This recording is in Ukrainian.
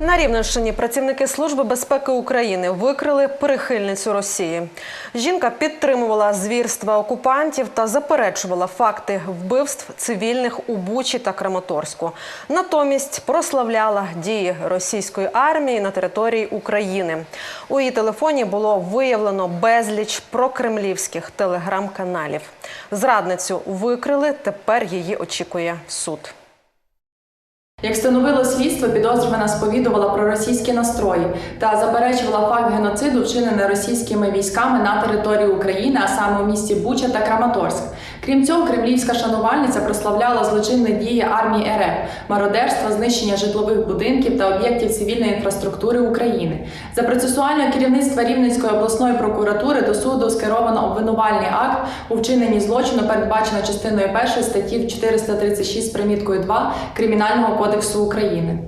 На Рівненщині працівники Служби безпеки України викрили прихильницю Росії. Жінка підтримувала звірства окупантів та заперечувала факти вбивств цивільних у Бучі та Краматорську. Натомість прославляла дії російської армії на території України. У її телефоні було виявлено безліч прокремлівських телеграм-каналів. Зрадницю викрили. Тепер її очікує суд. Як встановило слідство, підозрювана сповідувала про російські настрої та заперечувала факт геноциду, вчинений російськими військами на території України, а саме у місті Буча та Краматорськ. Крім цього, кремлівська шанувальниця прославляла злочинні дії армії РФ, мародерство, знищення житлових будинків та об'єктів цивільної інфраструктури України. За процесуального керівництва Рівненської обласної прокуратури до суду скеровано обвинувальний акт у вчиненні злочину, передбачено частиною 1 статті 436 з приміткою 2 Кримінального кодексу України.